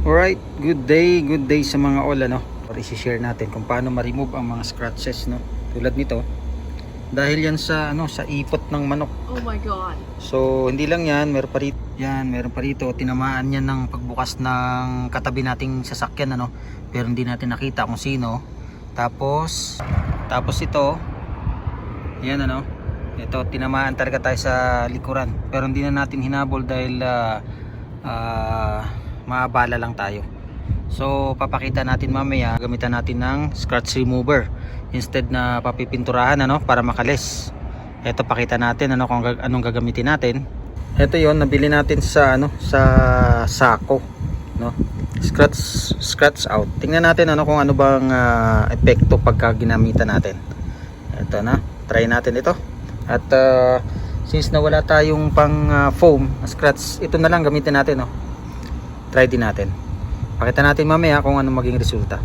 Alright, good day, good day sa mga all ano. Para i-share natin kung paano ma-remove ang mga scratches no. Tulad nito. Dahil yan sa ano sa ipot ng manok. Oh my god. So hindi lang yan, meron pa rito. Yan, meron pa rito tinamaan yan ng pagbukas ng katabi nating sasakyan ano. Pero hindi natin nakita kung sino. Tapos tapos ito yan ano. Ito tinamaan talaga tayo sa likuran. Pero hindi na natin hinabol dahil ah ah, maabala lang tayo. So papakita natin mamaya gamitan natin ng scratch remover instead na papipinturahan ano para makalis. Ito pakita natin ano kung anong gagamitin natin. Ito 'yon nabili natin sa ano sa sako no. Scratch scratch out. Tingnan natin ano kung ano bang ah, epekto pagka ginamitan natin. Ito na, try natin ito. At ah, since nawala tayong pang ah, foam scratch, ito na lang gamitin natin no. Try din natin. Pakita natin mamaya kung ano maging resulta.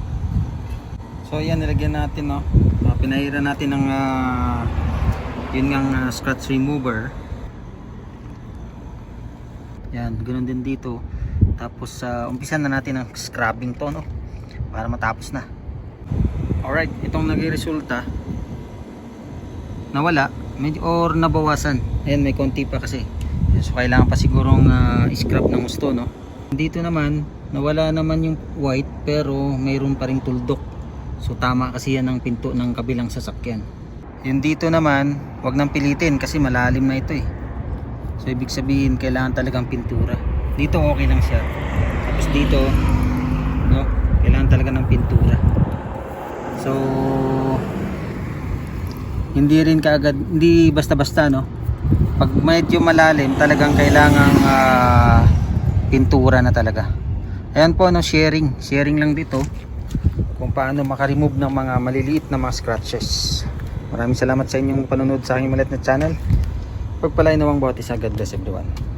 So yan nilagyan natin no. Uh, pinahira natin ng ah, yun ngang ah, scratch remover. Yan, ganoon din dito. Tapos sa umpisan na natin ang scrubbing to no para matapos na. Alright, itong naging resulta nawala medyo or nabawasan. Ayan, may konti pa kasi. So kailangan pa sigurong ah, i-scrub ng gusto no. Dito naman nawala naman yung white pero mayroon pa ring tuldok. So tama kasi yan ang pinto ng kabilang sasakyan. Yung dito naman, wag nang pilitin kasi malalim na ito eh. So ibig sabihin kailangan talagang pintura. Dito okay lang siya. Tapos dito, no, kailangan talaga ng pintura. So hindi rin kaagad, hindi basta-basta no. Pag medyo malalim, talagang kailangan pintura na talaga. Ayan po no, sharing, sharing lang dito kung paano makaremove ng mga maliliit na mga scratches. Maraming salamat sa inyong panonood sa aking maliit na channel. Pagpalain nawang bawat isa. God bless everyone.